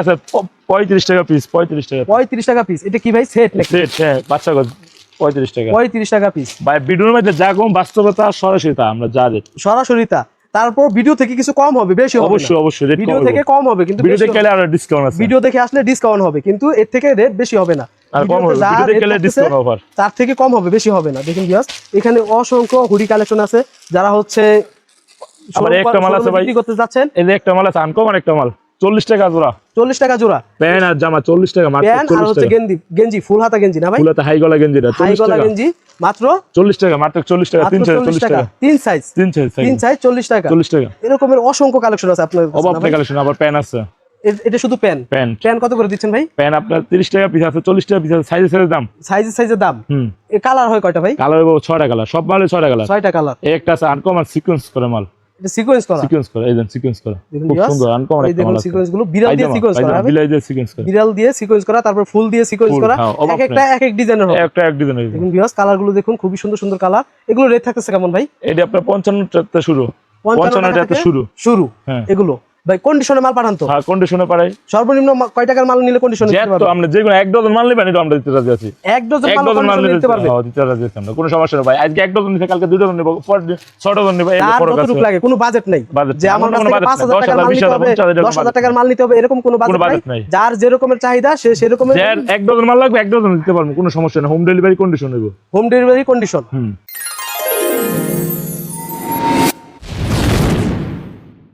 একটা পঁয়ত্রিশ টাকা পিস পঁয়ত্রিশ টাকা পঁয়ত্রিশ টাকা পিস এটা কি ভাই? সেট সেট হ্যাঁ বাচ্চা পঁয়ত্রিশ টাকা। পঁয়ত্রিশ টাকা পিস ভাই ভিডিওর মধ্যে যা কম বাস্তবতা সরাসরি তা আমরা যা সরাসরি তা। তারপর ভিডিও থেকে কিছু কম হবে বেশি হবে অবশ্যই অবশ্যই ভিডিও থেকে কম হবে কিন্তু ভিডিও দেখে আর ডিসকাউন্ট আছে। ভিডিও দেখে আসলে ডিসকাউন্ট হবে কিন্তু এর থেকে রেট বেশি হবে না। আর কম হবে ভিডিও দেখে rate গেলে থাকতেছে, ডিসকাউন্ট অফার তার থেকে কম হবে বেশি হবে না। দেখুন বিয়াস এখানে অসংখ্য হুডি কালেকশন আছে যারা হচ্ছে আবার একটা মাল আছে ভাই। করতে যাচ্ছেন। এই যে একটা মাল আছে আনকমন একটা মাল। চল্লিশ টাকা জোড়া। চল্লিশ টাকা জোড়া। প্যান আর জামা চল্লিশ টাকা প্যান্ট আর হচ্ছে গেঞ্জি গেঞ্জি ফুল হাতা গেঞ্জি না ভাই? হাই গলা হাই গলা গেঞ্জি মাত্র? চল্লিশ টাকা মাত্র চল্লিশ টাকা তিন চার চল্লিশ টাকা। তিন সাইজ তিন চার তিন সাইজ চল্লিশ টাকা। চল্লিশ টাকা। এরকমের অসংখ্য কালেকশন আছে আপনার অভাব কালেকশন আবার প্যান আছে। এটা শুধু প্যান প্যান্ট। প্যান কত করে দিচ্ছেন ভাই? প্যান আপনার তিরিশ টাকা পিস আছে চল্লিশ টাকা পিস আছে সাইজে সাইজের দাম। সাইজে সাইজের দাম? হুম। কালার হয় কয়টা ভাই? কালার ছয়টা কালার সব মালে ছয়টা কালার ছয়টা কালার একটা আছে আনকমন সিকোয়েন্স করে মাল। এটা সিকোয়েন্স করা। সিকোয়েন্স করে এই দেন সিকোয়েন্স করে। খুব সুন্দর আনকমন এই দেখুন সিকোয়েন্সগুলো বিড়াল দিয়ে সিকোয়েন্স করা পায়জামা, দিয়ে সিকোয়েন্স করে। বিড়াল দিয়ে সিকোয়েন্স করা তারপর ফুল দিয়ে সিকোয়েন্স করা। হ্যাঁ, এক একটা এক এক ডিজাইনের হবে। একটা এক দেখুন কালারগুলো দেখুন খুবই সুন্দর সুন্দর কালার এগুলো রেট থাকতেছে কেমন ভাই? এটা আপনার পঞ্চান্ন টাকা শুরু। পঞ্চান্ন টাকা শুরু। শুরু। হ্যাঁ। এগুলো। ভাই কন্ডিশনে মাল পাঠান তো। হ্যাঁ কন্ডিশনে পারাই সর্বনিম্ন কয় টাকার মাল নিলে কন্ডিশনে যে দিতে পারবে? আমরা যে কোনো এক ডজন মাল নেবেন এটা আমরা দিতে রাজি আছি। এক ডজন মাল ডজন মাল নিতে পারবে? হ্যাঁ, দিতে রাজি আছি আমরা কোনো সমস্যা নেই ভাই। আজকে এক ডজন নিতে কালকে দুই ডজন নেব পর ছয় ডজন নেব তার ফরক আছে। লাগে? কোনো বাজেট নেই। যে আমার কাছ কোনো থেকে budget পাঁচ হাজার দশ টাকার মাল নিতে হবে পঞ্চাশ হাজার দশ হাজার budget টাকার মাল নিতে হবে এরকম কোনো বাজেট নাই। যার যেরকমের চাহিদা সে সেরকমের যার এক ডজন মাল লাগবে এক ডজন দিতে পারব কোনো সমস্যা নেই। হোম ডেলিভারি কন্ডিশন নেব হোম ডেলিভারি কন্ডিশন হুম।